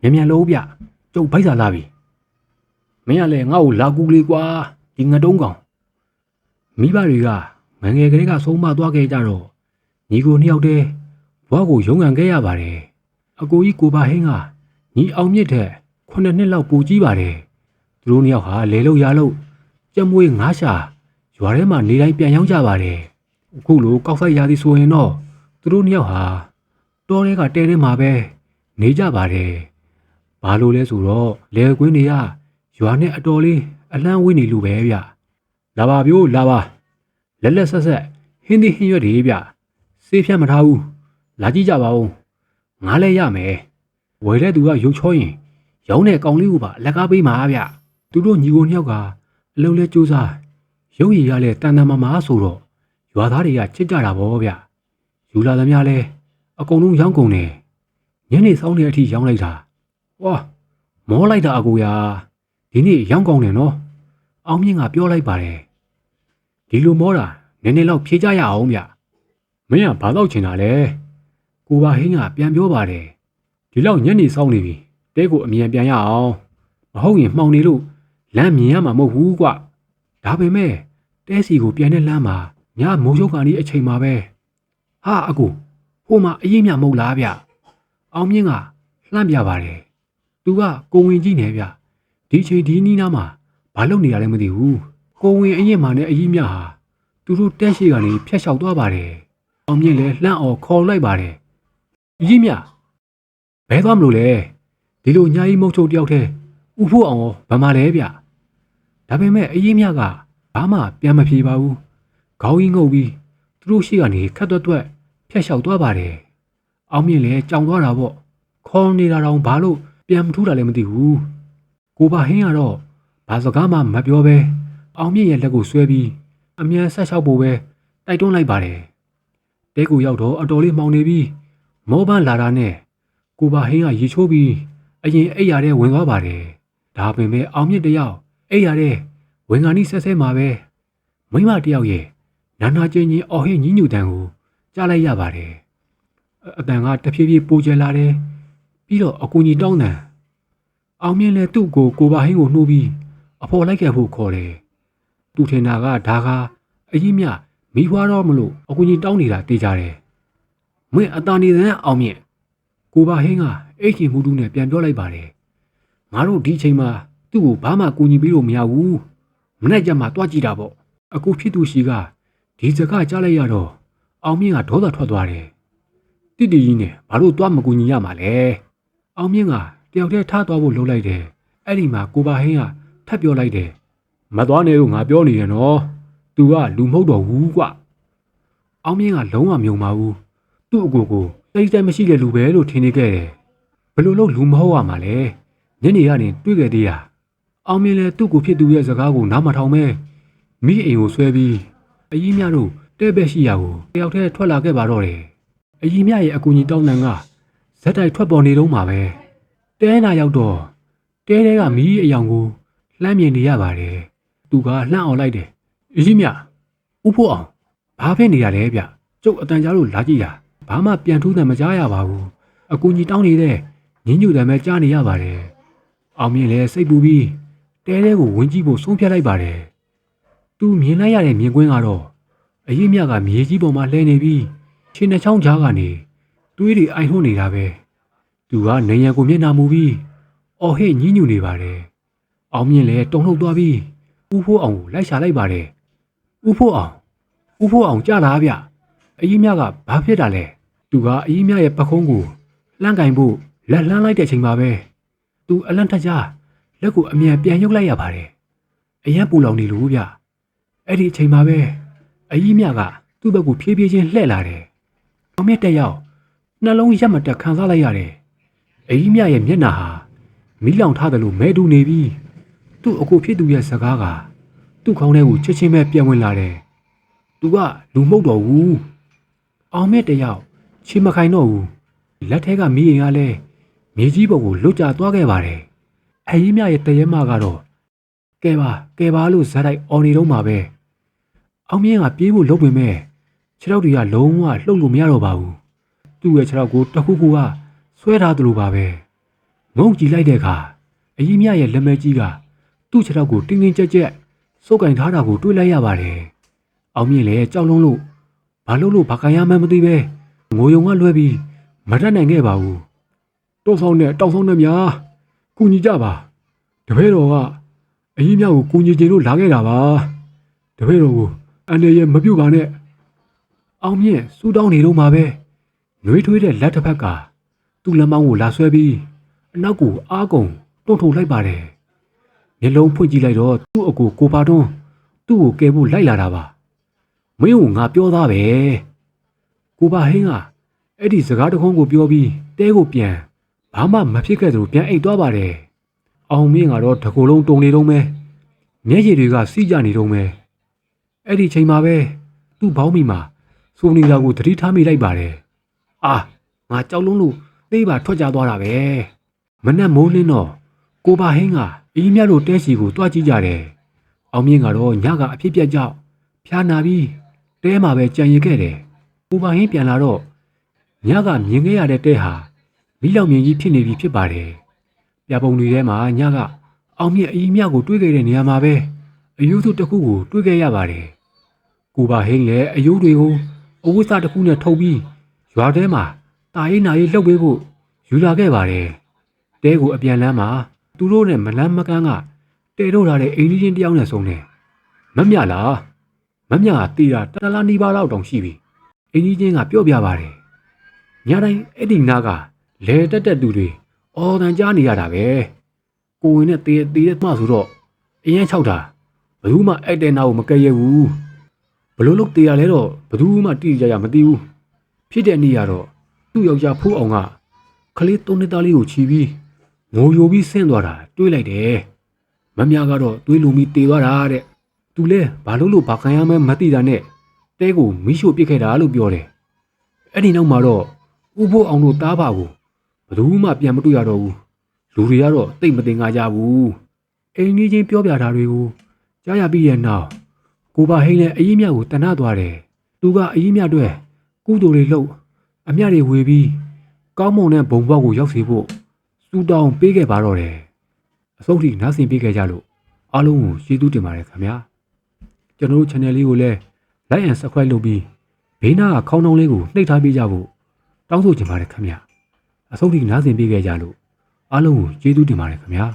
မြန်မြန်လို့ဗျကျုပ်ဗိုက်စာလာပြီမင်းကလည်းငါ့ကိုလာကူကလေးကွာဒီငတုံးကောင်မိဘတွေကငငယ်ကလေးကဆုံးမသွားခဲ့ကြတော့ညီကိုနှစ်ယောက်တည်းဘွားကိုရုံးကန်ခဲ့ရပါတယ်အကိုကြီးကိုပါဟင်းကညီအောင်မြင့်တဲ့ခုနှစ်နှစ်လောက်ပူကြီးပါတယ်သူတို့နှစ်ယောက်ဟာလေလို့ရလို့ကြက်မွေးငါးရှာရွာထဲမှာနေတိုင်းပြန်ရောက်ကြပါတယ်အခုလိုကောက်ဖိုက်ရသည်ဆိုရင်တော့သူတို့နှစ်ယောက်ဟာတောထဲကတဲထဲမှာပဲနေကြပါတယ် ဘာလို့လဲဆိုတော့လေကွင်းတွေကရွာနဲ့အတော်လေးအလန်းဝေးနေလို့ပဲဗျလာပါဗျို့လာပါလက်လက်ဆက်ဆက်ဟင်းသီးဟင်းရွက်တွေဗျစေးဖြတ်မထားဘူးလာကြည့်ကြပါဦးငါလည်းရမယ်ဝယ်တဲ့သူကရုပ်ချောရင်ရောင်းတဲ့ကောင်လေးကိုပါလက်ကားပေးမှာဗျသူတို့ညီကိုနှစ်ယောက်ကအလုံးလဲစူးစားရုပ်ရည်ရလဲတန်တန်မာမာဆိုတော့ရွာသားတွေကချစ်ကြတာဗောဗျယူလာသမျှလဲအကုန်လုံးရောင်းကုန်တယ်ညနေစောင်းတဲ့အထိရောင်းလိုက်တာ ဝါမောလိုက်တာအကူရာဒီနေ့ရောင်းကုန်တယ်နော်အောင်မြင့်ကပြောလိုက်ပါတယ်ဒီလိုမောတာနည်းနည်းတော့ဖြေကြရအောင်ဗျမင်းကဘာတော့ချင်တာလဲကိုပါဟင်းကပြန်ပြောပါတယ်ဒီလောက်ညနေစောင်းနေပြီတဲကိုအမြန်ပြန်ရအောင်မဟုတ်ရင်မှောင်နေလို့လမ်းမြင်ရမှာမဟုတ်ဘူးကွဒါပေမဲ့တဲစီကိုပြန်တဲ့လမ်းမှာညမိုးရုပ်ကနေအချိန်မှာပဲဟာအကူဟိုမှာအရင်မြမဟုတ်လားဗျအောင်မြင့်ကလှမ်းပြပါတယ် သူကကိုဝင်ကြီးနေဗျဒီချိန်ဒီနီးနားမှာဘာလုပ်နေရလဲမသိဘူးကိုဝင်အရင်မှနဲ့အရင်မြဟာသူတို့တဲရှိကနေဖျက်လျှောက်သွားပါတယ်အောင်မြင့်လည်းလှမ်းအောင်ခေါ်လိုက်ပါတယ်အရင်မြဘဲသွားမလို့လဲဒီလိုညာကြီးမုတ်ချုပ်တယောက်တည်းဥဖို့အောင်ရောဗမာလဲဗျဒါပေမဲ့အရင်မြကဘာမှပြန်မဖြေပါဘူးခေါင်းကြီးငုပ်ပြီးသူတို့ရှိကနေခတ်သွက်သွက်ဖျက်လျှောက်သွားပါတယ်အောင်မြင့်လည်းကြောင်သွားတာပေါ့ခေါ်နေတာတော့ဘာလို့ ပြန်မထူးတာလည်းမသိဘူးကိုပါဟင်းကတော့ဘာစကားမှမပြောဘဲအောင်မြင့်ရဲ့လက်ကိုဆွဲပြီးအမြန်ဆက်လျှောက်ဖို့ပဲတိုက်တွန်းလိုက်ပါတယ်တဲကိုရောက်တော့အတော်လေးမှောင်နေပြီးမောပန်းလာတာနဲ့ကိုပါဟင်းကရေချိုးပြီးအရင်အိပ်ရတဲ့ဝင်သွားပါတယ်။ဒါပင်ပဲအောင်မြင့်တယောက်အိပ်ရတဲ့ဝင်ကနီးဆက်ဆဲမှာပဲမိမတယောက်ရဲ့နာနာကျင်ချင်းအော်ဟစ်ညှဉ်းညူတန်ကိုကြားလိုက်ရပါတယ်။အအတန်ကတဖြည်းဖြည်းပိုကျလာတယ်။ ပြီးတော့အကူကြီးတောင်းတန်အောင်မြင့်လည်းသူ့ကိုကိုပါဟင်းကိုနှိုးပြီးအဖော်လိုက်ခဲ့ဖို့ခေါ်တယ်။သူထင်တာကဒါကအကြီးမြမိဖွားတော့မလို့အကူကြီးတောင်းနေတာတေးကြတယ်။မင်းအတန်နေတဲ့အောင်မြင့်ကိုပါဟင်းကအိတ်ချင်မှုတူးနဲ့ပြန်ပြောလိုက်ပါတယ်ငါတို့ဒီချိန်မှာသူ့ကိုဘာမှကူညီပေးလို့မရဘူးမနေ့ကမှတွားကြည့်တာပေါ့အခုဖြစ်သူရှိကဒီစကားကြားလိုက်ရတော့အောင်မြင့်ကဒေါသထွက်သွားတယ်တိတိကြီးနဲ့ဘာလို့တွားမကူညီရမှာလဲ အောင်မြင့်ကတယောက်တည်းထားသွားဖို့လှုပ်လိုက်တယ်အဲ့ဒီမှာကိုပါဟင်းကထပ်ပြောလိုက်တယ်မသွားနဲ့လို့ငါပြောနေရနော်သူကလူမဟုတ်တော့ဘူးကွအောင်မြင့်ကလုံးဝမြုံပါဘူးသူ့အကိုကိုတိတ်တိုက်မရှိတဲ့လူပဲလို့ထင်နေခဲ့တယ်။ဘယ်လိုလုပ်လူမဟုတ်ရမှာလဲ။ညနေကနေတွေ့ခဲ့သေးတာ။အောင်မြင်လဲသူ့ကိုဖြစ်သူရဲ့စကားကိုနားမထောင်မဲမိအိမ်ကိုဆွဲပြီးအကြီးမြတို့တဲ့ဘက်ရှိရာကိုတယောက်တည်းထွက်လာခဲ့ပါတော့တယ်။အကြီးမြရဲ့အကူကြီးတောင်းတန်က ဇက်တိုက်ထွက်ပေါ်နေတော့မှာပဲ။တဲနာရောက်တော့တဲတဲကမီးအယောင်ကိုလှမ်းမြင်နေရပါတယ်။သူကလှမ်းအောင်လိုက်တယ်။အကြီးမြဥဖို့အောင်ဘာဖြစ်နေရလဲဗျ။ကျုပ်အတန်ကြားလို့လာကြည့်တာ။ဘာမှပြန်ထူးတယ်မကြားရပါဘူး။အကူကြီးတောင်းနေတဲ့ညင်းညူတယ်ပဲကြားနေရပါတယ်။အောင်မြင်လဲစိတ်ပူပြီးတဲတဲကိုဝင်ကြည့်ဖို့ဆုံးဖြတ်လိုက်ပါတယ်။သူမြင်လိုက်ရတဲ့မြင်ကွင်းကတော့အရေးမြကမြေကြီးပေါ်မှာလှဲနေပြီးခြေနှချောင်းကြားကနေ တွေးတွေအိုင်ထွန်းနေတာပဲ။သူကနေရန်ကိုမျက်နှာမူပြီးအော်ဟစ်ညင်းညူနေပါတယ်။အောင်မြင်လဲတုံ့လှုပ်သွားပြီးဥဖိုးအောင်ကိုလိုက်ရှာလိုက်ပါတယ်။ဥဖိုးအောင်ဥဖိုးအောင်ကြားလာဗျ။အရေးမြကဘာဖြစ်တာလဲ။သူကအရေးမြရဲ့ပခုံးကိုလှမ်းကင်ဖို့လက်လှမ်းလိုက်တဲ့အချိန်မှာပဲသူအလန့်ထကြလက်ကိုအမြန်ပြန်ရုပ်လိုက်ရပါတယ်အရန်ပူလောင်နေလို့ဗျအဲ့ဒီအချိန်မှာပဲအကြီးမြကသူ့ဘက်ကိုဖြည်းဖြည်းချင်းလှည့်လာတယ်အောင်မြတ်တက်ရောက် နှလုံးရက်မတက်ခံစားလိုက်ရတယ်အကြီးမြရဲ့မျက်နှာဟာမီးလောင်ထားတယ်လို့မဲတူနေပြီးသူ့အကိုဖြစ်သူရဲ့စကားကသူ့ခေါင်းထဲကိုချက်ချင်းပဲပြန်ဝင်လာတယ်သူကလူမှုတ်တော်ဘူးအောင်မြတ်တယောက်ချီမခိုင်တော့ဘူးလက်ထဲကမီးရင်ကလည်းမြေကြီးပေါ်ကိုလွတ်ကျသွားခဲ့ပါတယ်။အကြီးမြရဲ့တရဲမကတော့ကဲပါကဲပါလို့ဇာတ်တိုက်အော်နေတော့မှာပဲ။အောင်မြင့်ကပြေးဖို့လုပ်ပေမဲ့ခြေထောက်တွေကလုံးဝလှုပ်လို့မရတော့ပါဘူး။ သူ့ရဲ့ခြေထောက်ကိုတစ်ခုခုကဆွဲထားသလိုပါပဲ။ငုံကြည့်လိုက်တဲ့အခါအကြီးမြရဲ့လက်မဲကြီးကသူ့ခြေထောက်ကိုတင်းတင်းကြပ်ကြပ်စုပ်ကင်ထားတာကိုတွေးလိုက်ရပါတယ်အောင်မြင့်လည်းကြောက်လွန်းလို့ဘာလို့လို့ဘာကန်ရမှန်းမသိပဲငိုယုံကလွဲပြီးမတတ်နိုင်ခဲ့ပါဘူးတောက်ဆောင်နဲ့တောက်ဆောင်နဲ့များကူညီကြပါတပည့်တော်ကအကြီးမြကိုကူညီခြင်းလို့လာခဲ့တာပါတပည့်တော်ကိုအန်ရရဲ့မပြုတ်ပါနဲ့အောင်မြင့်စူတောင်းနေတော့မှာပဲ နှွေးထွေးတဲ့လက်တစ်ဖက်ကသူ့လက်မောင်းကိုလာဆွဲပြီးအနောက်ကိုအားကုန်တွန်းထုတ်လိုက်ပါတယ်မျက်လုံးဖွင့်ကြည့်လိုက်တော့သူ့အကိုကိုပါတွန်းသူ့ကိုကယ်ဖို့လိုက်လာတာပါမင်းကိုငါပြောသားပဲကိုပါဟင်းကအဲ့ဒီစကားတခုံးကိုပြောပြီးတဲကိုပြန်ဘာမှမဖြစ်ခဲ့သလိုပြန်အိတ်သွားပါတယ်အောင်မြင့်ကတော့တကူလုံးတုံနေတော့မဲမျက်ရည်တွေကစီးကြနေတော့မဲအဲ့ဒီချိန်မှာပဲသူ့ဘောင်းမီမှာစိုးနေတာကိုသတိထားမိလိုက်ပါတယ် အာငါကြောက်လုံးလို့သေးပါထွက်ကြသွားတာပဲမနဲ့မိုးလင်းတော့ကိုပါဟင်းကအီးမြတ်တို့တဲစီကိုတွားကြည့်ကြတယ်အောင်မြင့်ကတော့ညကအဖြစ်ပြက်ကြောက်ဖျားနာပြီးတဲမှာပဲကြံရခဲ့တယ်ကိုပါဟင်းပြန်လာတော့ညကမြင်ခဲ့ရတဲ့တဲဟာမိလောက်မြင်ကြီးဖြစ်နေပြီဖြစ်ပါတယ်ပြပုံတွေထဲမှာညကအောင်မြင့်အီးမြတ်ကိုတွေးခဲ့တဲ့နေရာမှာပဲအယူစုတစ်ခုကိုတွေးခဲ့ရပါတယ်ကိုပါဟင်းလည်းအယုတ်တွေကိုအဝိစာတစ်ခုနဲ့ထုတ်ပြီး ရွာထဲမှာတာရေးနာရေးလှုပ်ပေးဖို့ယူလာခဲ့ပါတယ်တဲကိုအပြန်လမ်းမှာသူတို့နဲ့မလန်းမကန်းကတဲထုတ်ထားတဲ့အိမ်ကြီးချင်းတယောက်နဲ့ဆုံးတယ်မမြလားမမြကတီတာတလားနီးပါးလောက်တောင်ရှိပြီအိမ်ကြီးချင်းကပြော့ပြပါတယ်ညတိုင်းအဲ့ဒီနားကလဲတက်တက်သူတွေအော်တန်ကြားနေရတာပဲကိုဝင်နဲ့တေးတေးမှဆိုတော့အရင်၆တာဘယ်သူမှအဲ့တဲ့နာကိုမကဲရဘူးဘလို့လို့တေးရလဲတော့ဘယ်သူမှတိကျကြမသိဘူး ဖြစ်တဲ့နေ့ကတော့သူ့ယောက်ျားဖိုးအောင်ကခလေးသုံးနှစ်သားလေးကိုချီပြီးငိုယိုပြီးဆင်းသွားတာတွေးလိုက်တယ်မမြကတော့တွေးလုံပြီးတေသွားတာတဲ့သူလဲဘာလို့လို့ဘာခံရမှန်းမသိတာနဲ့တဲကိုမိရှို့ပစ်ခဲ့တာလို့ပြောတယ်အဲ့ဒီနောက်မှာတော့ဥဖို့အောင်တို့တားပါကိုဘယ်သူမှပြန်မတွေ့ရတော့ဘူးလူတွေကတော့တိတ်မတင်ကြကြဘူးအိမ်ကြီးချင်းပြောပြတာတွေကိုကြားရပြီးရဲ့နောက်ကိုပါဟိန်းလည်းအရင်မြတ်ကိုတနသွားတယ်သူကအရင်မြတ်တွေကု သိုလ်တွေလှုပ်အမြတ်တွေဝေပြီးကောင်းမွန်တဲ့ဘုံဘွားကိုရောက်စေဖို့စူတောင်းပေးခဲ့ပါတော့တယ်အဆုံးထိနားဆင်ပေးခဲ့ကြလို့အားလုံးကိုကျေးဇူးတင်ပါတယ်ခင်ဗျာကျွန်တော်တို့ channel လေးကိုလည်း like and subscribe လုပ်ပြီးဘေးနားကခေါင်းတောင်းလေးကိုနှိပ်ထားပေးကြဖို့တောင်းဆိုချင်ပါတယ်ခင်ဗျာအဆုံးထိနားဆင်ပေးခဲ့ကြလို့အားလုံးကိုကျေးဇူးတင်ပါတယ်ခင်ဗျာ